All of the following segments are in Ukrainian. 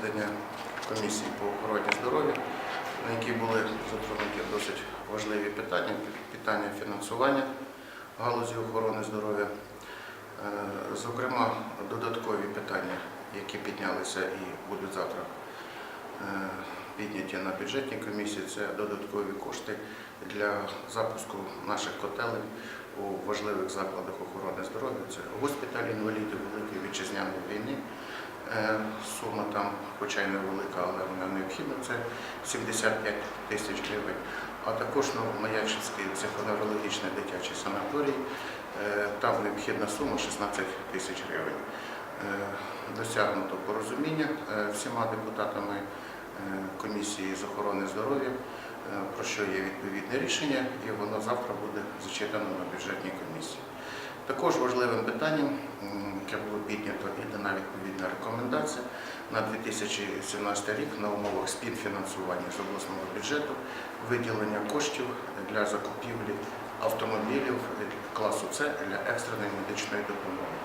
засідання комісії по охороні здоров'я, на якій були затронуті досить важливі питання, питання фінансування галузі охорони здоров'я. Е, Зокрема, додаткові питання, які піднялися і будуть завтра е, підняті на бюджетній комісії, це додаткові кошти для запуску наших котелень у важливих закладах охорони здоров'я. Це госпіталь інвалідів війни. Е, Сума там, хоча й невелика, але вона необхідна, це 75 тисяч гривень. А також Новомаячинський психоневрологічний дитячий санаторій. Е, Там необхідна сума 16 тисяч гривень. Е, Досягнуто порозуміння е, всіма депутатами е, комісії з охорони здоров'я, е, про що є відповідне рішення, і воно завтра буде зачитано на бюджетній комісії. Також важливим питанням, яке було піднято і дана відповідна рекомендація на 2017 рік на умовах співфінансування з обласного бюджету, виділення коштів для закупівлі автомобілів класу С для екстреної медичної допомоги.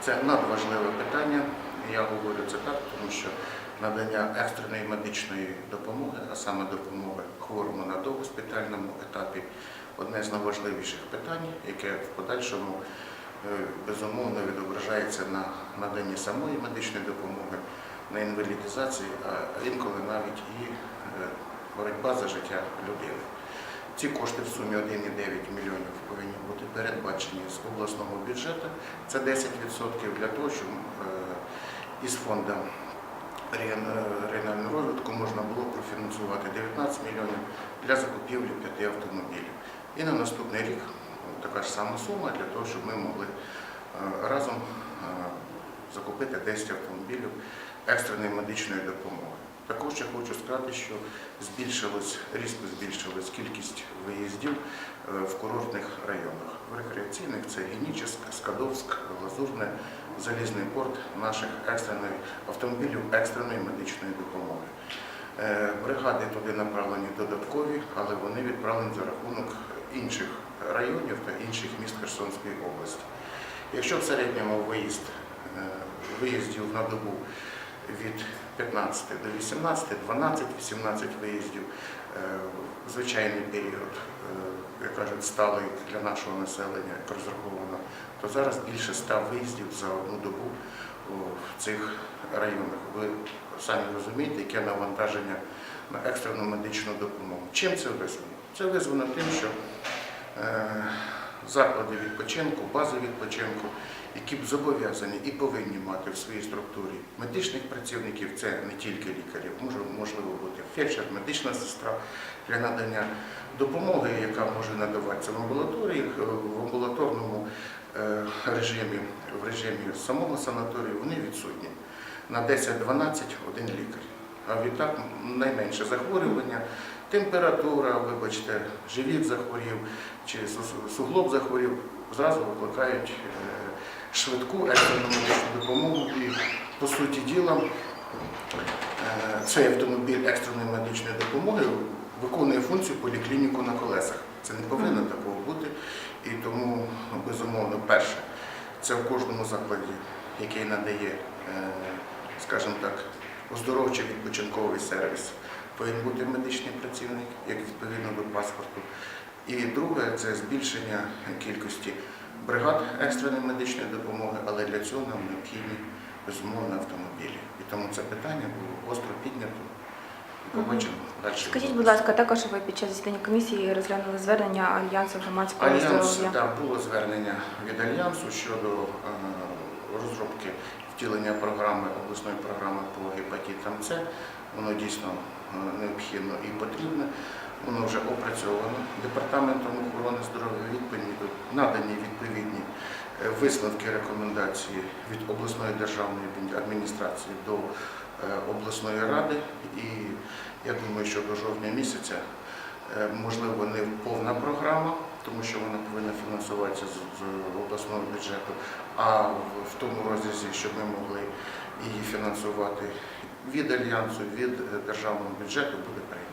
Це надважливе питання. Я говорю це так, тому що надання екстреної медичної допомоги, а саме допомоги хворому на догоспітальному етапі, одне з найважливіших питань, яке в подальшому е, безумовно відображається на наданні самої медичної допомоги, на інвалідизації, а інколи навіть і е, боротьба за життя людини. Ці кошти в сумі 1,9 мільйонів повинні бути передбачені з обласного бюджету. Це 10% для того, щоб е, із фонду регіонального розвитку можна було профінансувати 19 мільйонів для закупівлі п'яти автомобілів. І на наступний рік така ж сама сума для того, щоб ми могли е, разом е, закупити 10 автомобілів екстреної медичної допомоги. Також я хочу сказати, що збільшилась, різко збільшилась кількість виїздів е, в курортних районах. В рекреаційних це Генічеськ, Скадовськ, Лазурне, Залізний порт наших екстреної автомобілів екстреної медичної допомоги. Бригади туди направлені додаткові, але вони відправлені за рахунок інших районів та інших міст Херсонської області. Якщо в середньому виїзд, е, виїздів на добу від 15 до 18, 12-18 виїздів, е, звичайний період, е, як кажуть, сталий для нашого населення, як розраховано, то зараз більше 100 виїздів за одну добу в цих районах. Ви самі розумієте, яке навантаження на екстрену медичну допомогу. Чим це визвано? Це визвано тим, що е, заклади відпочинку, бази відпочинку, які б зобов'язані і повинні мати в своїй структурі медичних працівників, це не тільки лікарів, може можливо бути фельдшер, медична сестра для надання допомоги, яка може надаватися в амбулаторії, в амбулаторному е, режимі, в режимі самого санаторію, вони відсутні. На 10-12 один лікар. А відтак найменше захворювання, температура, вибачте, живіт захворів чи суглоб захворів, зразу викликають е, швидку екстрену медичну допомогу і, по суті діла, е, цей автомобіль екстреної медичної допомоги виконує функцію поліклініку на колесах. Це не повинно такого бути. І тому, безумовно, перше, це в кожному закладі, який надає, е, скажімо так, оздоровчий відпочинковий сервіс, повинен бути медичний працівник, як відповідно до паспорту. І друге це збільшення кількості бригад екстреної медичної допомоги, але для цього нам необхідні безумовно автомобілі. І тому це питання було остро піднято. Побачимо далі. Скажіть, будь ласка, також ви під час засідання комісії розглянули звернення Альянсу громадського Альянс, здоров'я. так, було звернення від Альянсу щодо е, розробки втілення програми, обласної програми по гепатитам С. Воно дійсно е, необхідно і потрібне. Воно вже опрацьовано департаментом охорони здоров'я відповідні надані відповідні е, висновки рекомендації від обласної державної адміністрації до е, обласної ради. І я думаю, що до жовтня місяця можливо, не повна програма, тому що вона повинна фінансуватися з, з обласного бюджету, а в, тому розрізі, щоб ми могли її фінансувати від альянсу, від е, державного бюджету, буде прийнято.